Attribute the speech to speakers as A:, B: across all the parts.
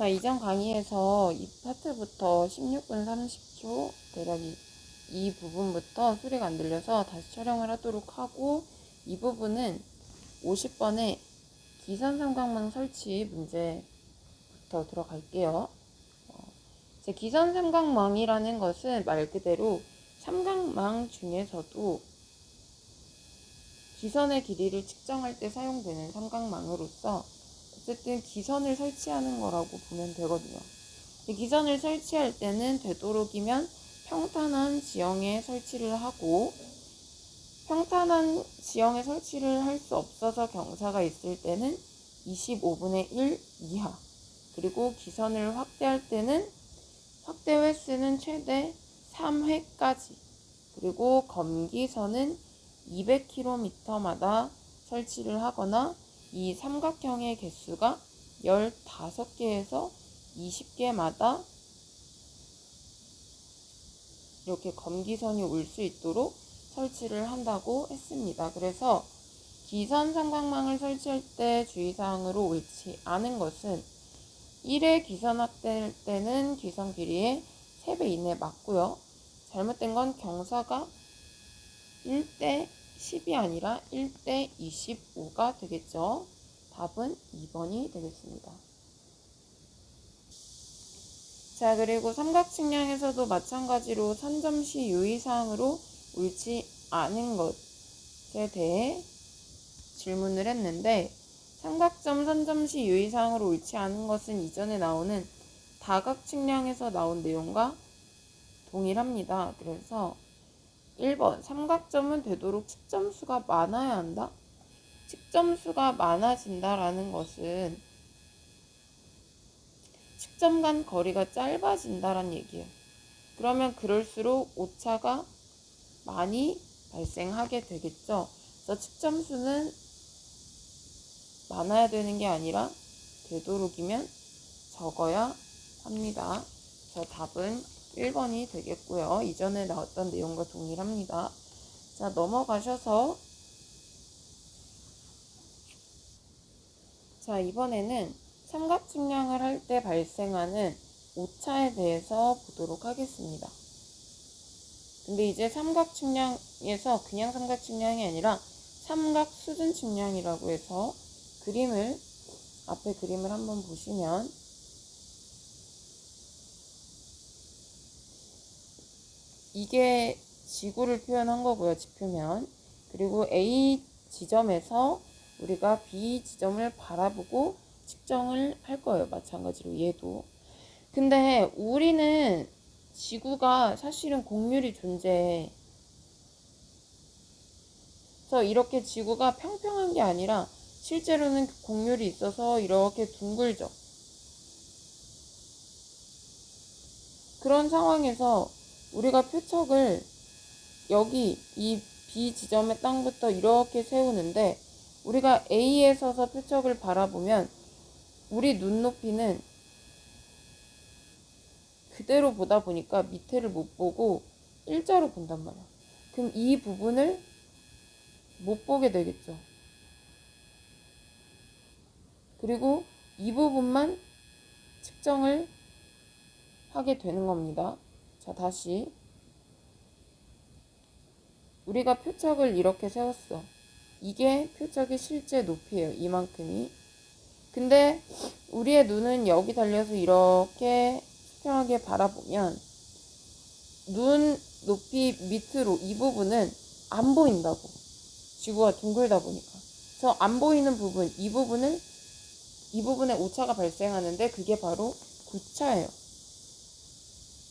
A: 자, 이전 강의에서 이 파트부터 16분 30초, 대략 이, 이 부분부터 소리가 안 들려서 다시 촬영을 하도록 하고, 이 부분은 50번의 기선 삼각망 설치 문제부터 들어갈게요. 어, 이제 기선 삼각망이라는 것은 말 그대로 삼각망 중에서도 기선의 길이를 측정할 때 사용되는 삼각망으로서 어쨌든 기선을 설치하는 거라고 보면 되거든요. 이 기선을 설치할 때는 되도록이면 평탄한 지형에 설치를 하고 평탄한 지형에 설치를 할 수 없어서 경사가 있을 때는 25분의 1 이하 그리고 기선을 확대할 때는 확대 횟수는 최대 3회까지 그리고 검기선은 200km마다 설치를 하거나 이 삼각형의 개수가 15개에서 20개마다 이렇게 검기선이 올 수 있도록 설치를 한다고 했습니다. 그래서 기선 삼각망을 설치할 때 주의사항으로 옳지 않은 것은 1회 기선 확대할 때는 기선 길이의 3배 이내 맞고요. 잘못된 건 경사가 1대 10이 아니라 1대 25가 되겠죠. 답은 2번이 되겠습니다. 자, 그리고 삼각 측량에서도 마찬가지로 선점시 유의사항으로 옳지 않은 것에 대해 질문을 했는데 삼각점 선점시 유의사항으로 옳지 않은 것은 이전에 나오는 다각 측량에서 나온 내용과 동일합니다. 그래서 1번 삼각점은 되도록 측점수가 많아야 한다. 측점수가 많아진다라는 것은 측점 간 거리가 짧아진다라는 얘기예요. 그러면 그럴수록 오차가 많이 발생하게 되겠죠. 그래서 측점수는 많아야 되는 게 아니라 되도록이면 적어야 합니다. 저 답은 1번이 되겠고요. 이전에 나왔던 내용과 동일합니다. 자, 넘어가셔서 자, 이번에는 삼각 측량을 할 때 발생하는 오차에 대해서 보도록 하겠습니다. 근데 이제 삼각 측량에서 그냥 삼각 측량이 아니라 삼각 수준 측량이라고 해서 그림을 앞에 그림을 한번 보시면 이게 지구를 표현한 거고요. 지표면. 그리고 A 지점에서 우리가 B 지점을 바라보고 측정을 할 거예요. 마찬가지로 얘도. 근데 우리는 지구가 사실은 곡률이 존재해. 그래서 이렇게 지구가 평평한 게 아니라 실제로는 곡률이 있어서 이렇게 둥글죠. 그런 상황에서 우리가 표척을 여기 이 B 지점의 땅부터 이렇게 세우는데 우리가 A에 서서 표척을 바라보면 우리 눈높이는 그대로 보다 보니까 밑에를 못 보고 일자로 본단 말이야. 그럼 이 부분을 못 보게 되겠죠. 그리고 이 부분만 측정을 하게 되는 겁니다. 자, 다시. 우리가 표척을 이렇게 세웠어. 이게 표척의 실제 높이에요. 이만큼이. 근데 우리의 눈은 여기 달려서 이렇게 수평하게 바라보면 눈 높이 밑으로 이 부분은 안 보인다고. 지구가 둥글다 보니까. 그래서 안 보이는 부분, 이 부분을 이 부분에 오차가 발생하는데 그게 바로 구차예요.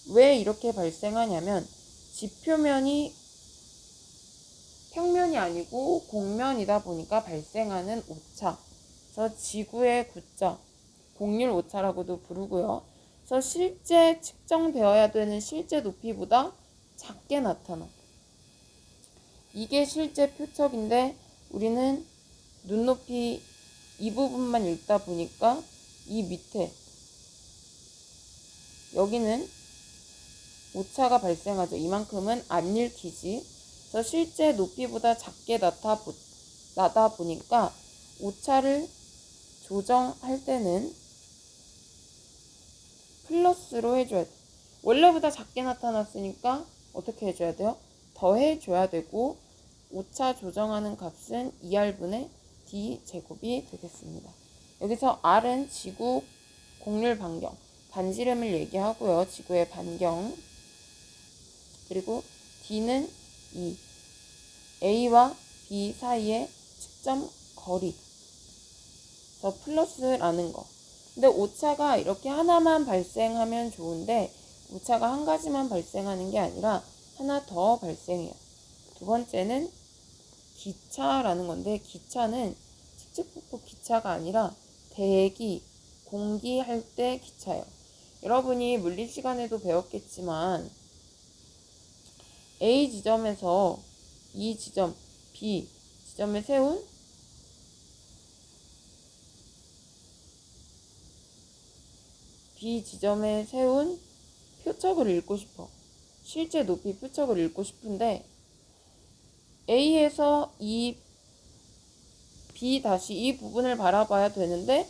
A: 왜 이렇게 발생하냐면 지표면이 평면이 아니고 곡면이다 보니까 발생하는 오차. 그래서 지구의 구자, 곡률 오차라고도 부르고요. 그래서 실제 측정되어야 되는 실제 높이보다 작게 나타나. 이게 실제 표척인데 우리는 눈높이 이 부분만 읽다 보니까 이 밑에 여기는 오차가 발생하죠. 이만큼은 안 읽히지. 그래서 실제 높이보다 작게 나타 보, 나다 보니까 오차를 조정할 때는 플러스로 해줘야 돼. 원래보다 작게 나타났으니까 어떻게 해줘야 돼요? 더해줘야 되고 오차 조정하는 값은 2R분의 D 제곱이 되겠습니다. 여기서 R은 지구 곡률 반경, 반지름을 얘기하고요. 지구의 반경. 그리고 D는 이 A와 B 사이의 측점 거리. 저 플러스라는 거. 근데 오차가 이렇게 하나만 발생하면 좋은데 오차가 한 가지만 발생하는 게 아니라 하나 더 발생해요. 두 번째는 기차라는 건데 기차는 칙칙폭폭 기차가 아니라 대기, 공기 할 때 기차예요. 여러분이 물리 시간에도 배웠겠지만 A 지점에서 이 지점 B 지점에 세운 B 지점에 세운 표적을 읽고 싶어. 실제 높이 표적을 읽고 싶은데 A에서 이 B 다시 이 부분을 바라봐야 되는데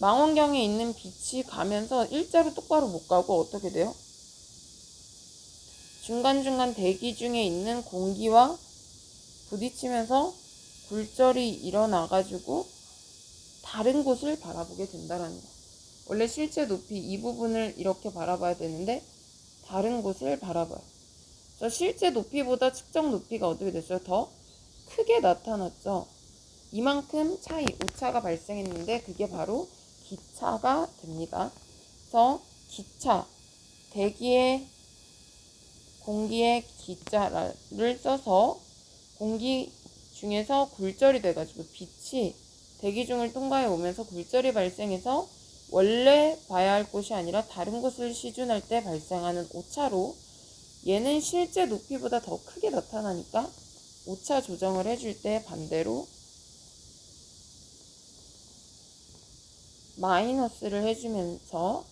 A: 망원경에 있는 빛이 가면서 일자로 똑바로 못 가고 어떻게 돼요? 중간중간 대기 중에 있는 공기와 부딪히면서 굴절이 일어나가지고 다른 곳을 바라보게 된다라는 거. 원래 실제 높이 이 부분을 이렇게 바라봐야 되는데 다른 곳을 바라봐요. 저 실제 높이보다 측정 높이가 어떻게 됐어요? 더 크게 나타났죠. 이만큼 차이, 오차가 발생했는데 그게 바로 기차가 됩니다. 그래서 기차, 대기의 공기의 기자를 써서 공기 중에서 굴절이 돼가지고 빛이 대기 중을 통과해 오면서 굴절이 발생해서 원래 봐야 할 곳이 아니라 다른 곳을 시준할 때 발생하는 오차로 얘는 실제 높이보다 더 크게 나타나니까 오차 조정을 해줄 때 반대로 마이너스를 해주면서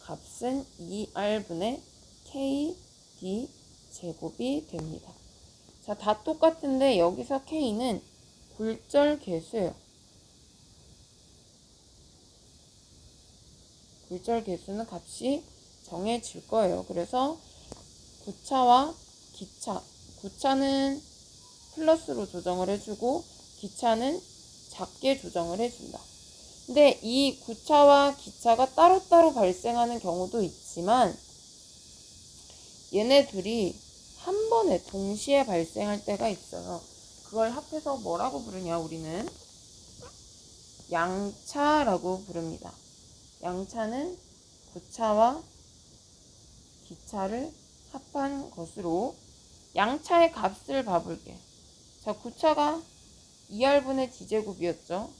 A: 값은 2R분의 KD 제곱이 됩니다. 자, 다 똑같은데 여기서 K는 굴절 개수예요. 굴절 개수는 값이 정해질 거예요. 그래서 구차와 기차. 구차는 플러스로 조정을 해주고 기차는 작게 조정을 해준다. 근데 이 구차와 기차가 따로따로 발생하는 경우도 있지만 얘네 둘이 한 번에 동시에 발생할 때가 있어요. 그걸 합해서 뭐라고 부르냐 우리는 양차라고 부릅니다. 양차는 구차와 기차를 합한 것으로 양차의 값을 봐볼게. 자, 구차가 2R분의 D제곱이었죠.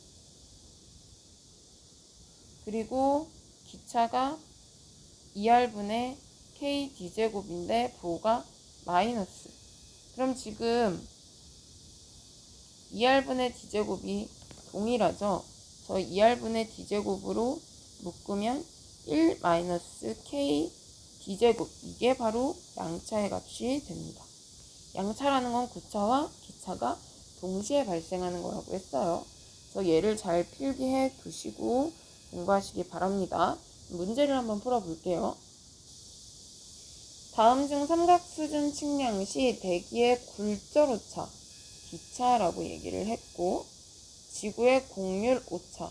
A: 그리고 기차가 2R분의 KD제곱인데 부호가 마이너스. 그럼 지금 2R분의 D제곱이 동일하죠. 저 2R분의 D제곱으로 묶으면 1 마이너스 K D제곱. 이게 바로 양차의 값이 됩니다. 양차라는 건 구차와 기차가 동시에 발생하는 거라고 했어요. 그래서 얘를 잘 필기해 두시고 공부하시기 바랍니다. 문제를 한번 풀어볼게요. 다음 중 삼각수준 측량 시 대기의 굴절 오차, 기차라고 얘기를 했고 지구의 곡률 오차,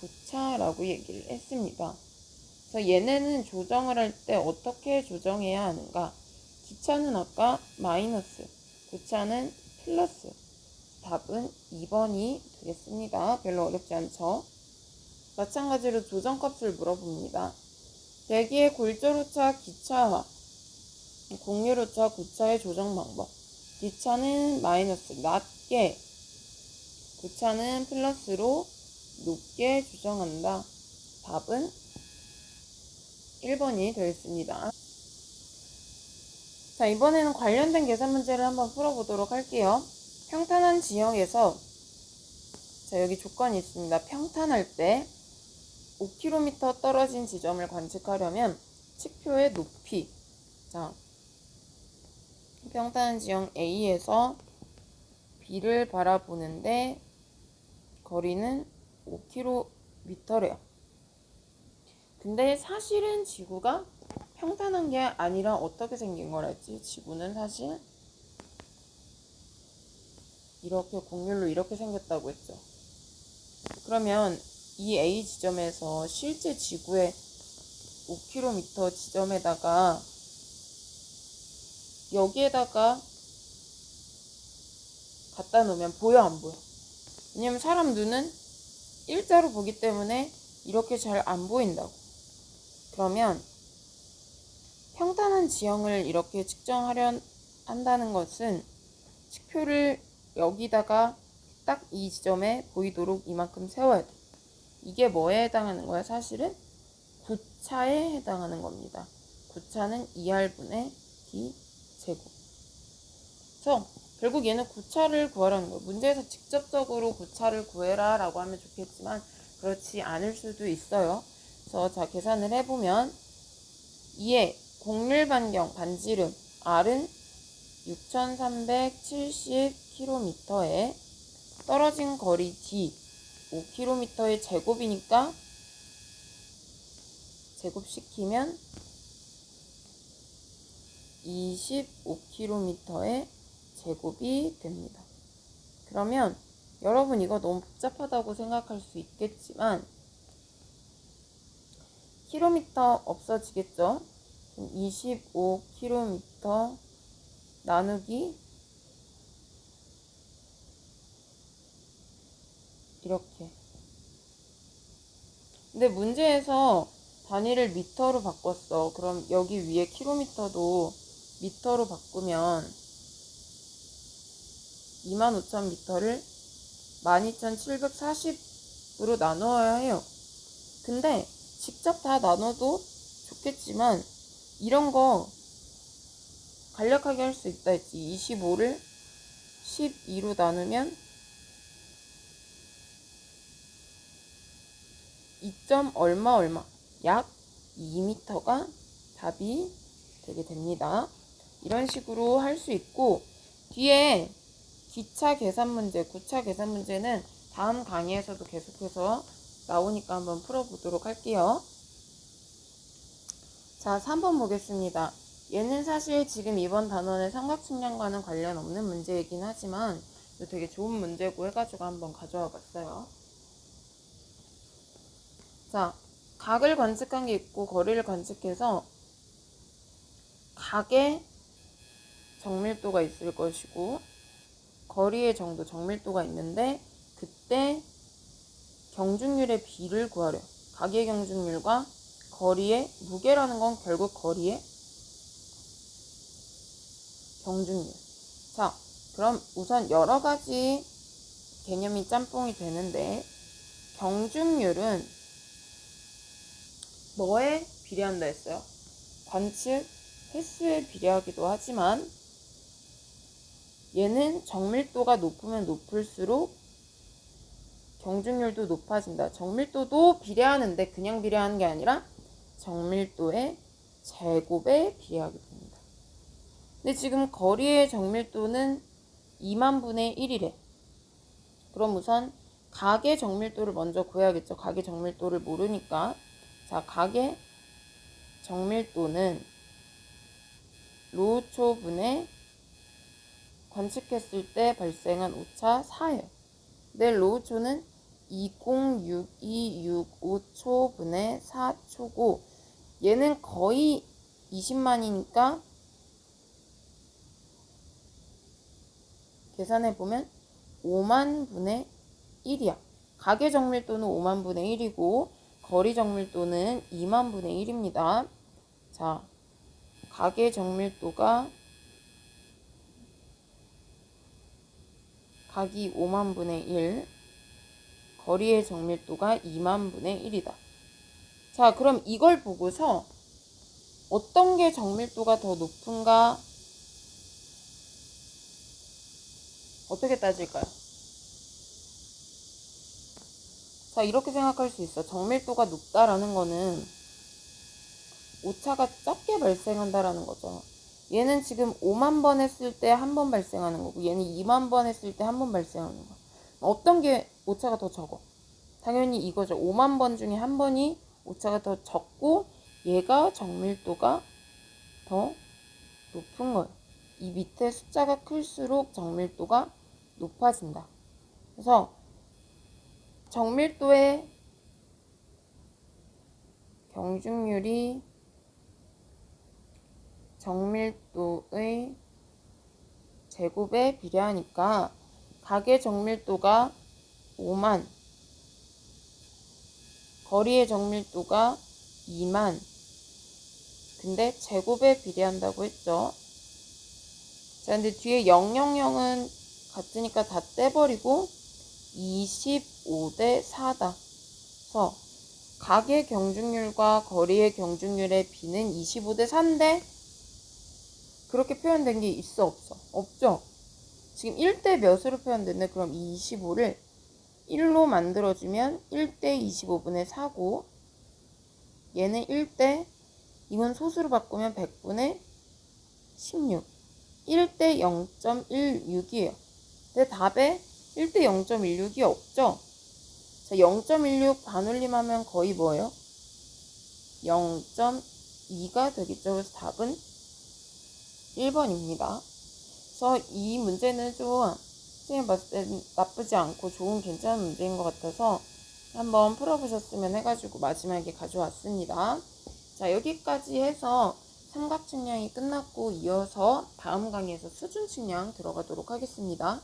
A: 구차라고 얘기를 했습니다. 그래서 얘네는 조정을 할 때 어떻게 조정해야 하는가? 기차는 아까 마이너스, 구차는 플러스. 답은 2번이 되겠습니다. 별로 어렵지 않죠? 마찬가지로 조정값을 물어봅니다. 대기의 골절오차 기차와 공률오차 구차의 조정 방법. 기차는 마이너스 낮게, 구차는 플러스로 높게 조정한다. 답은 1번이 되겠습니다. 자, 이번에는 관련된 계산 문제를 한번 풀어보도록 할게요. 평탄한 지형에서 자, 여기 조건이 있습니다. 평탄할 때 5km 떨어진 지점을 관측하려면 측표의 높이 자, 평탄한 지형 A에서 B를 바라보는데 거리는 5km래요. 근데 사실은 지구가 평탄한 게 아니라 어떻게 생긴 거랄지 지구는 사실 이렇게 곡률로 이렇게 생겼다고 했죠. 그러면 이 A 지점에서 실제 지구의 5km 지점에다가 여기에다가 갖다 놓으면 보여 안 보여? 왜냐면 사람 눈은 일자로 보기 때문에 이렇게 잘 안 보인다고. 그러면 평탄한 지형을 이렇게 측정하려 한다는 것은 칙표를 여기다가 딱 이 지점에 보이도록 이만큼 세워야 돼. 이게 뭐에 해당하는 거야? 사실은 구차에 해당하는 겁니다. 구차는 2R분의 D 제곱. 그래서 결국 얘는 구차를 구하라는 거예요. 문제에서 직접적으로 구차를 구해라 라고 하면 좋겠지만 그렇지 않을 수도 있어요. 그래서 자 계산을 해보면 2의 곡률 반경 반지름 R은 6370km에 떨어진 거리 D 5km의 제곱이니까 제곱시키면 25km의 제곱이 됩니다. 그러면 여러분 이거 너무 복잡하다고 생각할 수 있겠지만 킬로미터 없어지겠죠? 25km 나누기 이렇게 근데 문제에서 단위를 미터로 바꿨어. 그럼 여기 위에 킬로미터도 미터로 바꾸면 25,000m를 12,740으로 나누어야 해요. 근데 직접 다 나눠도 좋겠지만 이런 거 간략하게 할 수 있다 했지. 25를 12로 나누면 2점 얼마 얼마 약 2m가 답이 되게 됩니다. 이런 식으로 할 수 있고 뒤에 기차 계산 문제, 구차 계산 문제는 다음 강의에서도 계속해서 나오니까 한번 풀어보도록 할게요. 자, 3번 보겠습니다. 얘는 사실 지금 이번 단원의 삼각측량과는 관련 없는 문제이긴 하지만 되게 좋은 문제고 해가지고 한번 가져와 봤어요. 자, 각을 관측한 게 있고 거리를 관측해서 각의 정밀도가 있을 것이고 거리의 정도 정밀도가 있는데 그때 경중률의 비를 구하려 각의 경중률과 거리의 무게라는 건 결국 거리의 경중률 자 그럼 우선 여러 가지 개념이 짬뽕이 되는데 경중률은 뭐에 비례한다 했어요? 관측 횟수에 비례하기도 하지만 얘는 정밀도가 높으면 높을수록 경중률도 높아진다. 정밀도도 비례하는데 그냥 비례하는 게 아니라 정밀도의 제곱에 비례하게 됩니다. 근데 지금 거리의 정밀도는 2만 분의 1이래. 그럼 우선 각의 정밀도를 먼저 구해야겠죠. 각의 정밀도를 모르니까. 자, 각의 정밀도는 로초분의 관측했을 때 발생한 오차 4예요. 내 로우초는 206265초분의 4초고 얘는 거의 20만이니까 계산해 보면 5만 분의 1이야. 가계 정밀도는 5만 분의 1이고 거리 정밀도는 2만 분의 1입니다. 자, 가계 정밀도가 각이 5만 분의 1, 거리의 정밀도가 2만 분의 1이다. 자, 그럼 이걸 보고서 어떤 게 정밀도가 더 높은가? 어떻게 따질까요? 자, 이렇게 생각할 수 있어. 정밀도가 높다라는 거는 오차가 적게 발생한다라는 거죠. 얘는 지금 5만 번 했을 때 한 번 발생하는 거고 얘는 2만 번 했을 때 한 번 발생하는 거. 어떤 게 오차가 더 적어? 당연히 이거죠. 5만 번 중에 한 번이 오차가 더 적고 얘가 정밀도가 더 높은 거예요. 이 밑에 숫자가 클수록 정밀도가 높아진다. 그래서 정밀도의 경중률이 정밀도의 제곱에 비례하니까 각의 정밀도가 5만 거리의 정밀도가 2만 근데 제곱에 비례한다고 했죠. 자, 근데 뒤에 000은 같으니까 다 떼버리고 25대 4다. 그래서 각의 경중률과 거리의 경중률의 비는 25대 4인데 그렇게 표현된 게 있어 없어? 없죠. 지금 1대 몇으로 표현됐네. 그럼 이 25를 1로 만들어주면 1대 25분의 4고 얘는 1대 이건 소수로 바꾸면 100분의 16 1대 0.16이에요. 근데 답에 1대 0.16이 없죠? 자, 0.16 반올림하면 거의 뭐예요? 0.2가 되겠죠. 그래서 답은 1번입니다. 그래서 이 문제는 좀 선생님 봤을 때 나쁘지 않고 좋은 괜찮은 문제인 것 같아서 한번 풀어보셨으면 해가지고 마지막에 가져왔습니다. 자 여기까지 해서 삼각 측량이 끝났고 이어서 다음 강의에서 수준 측량 들어가도록 하겠습니다.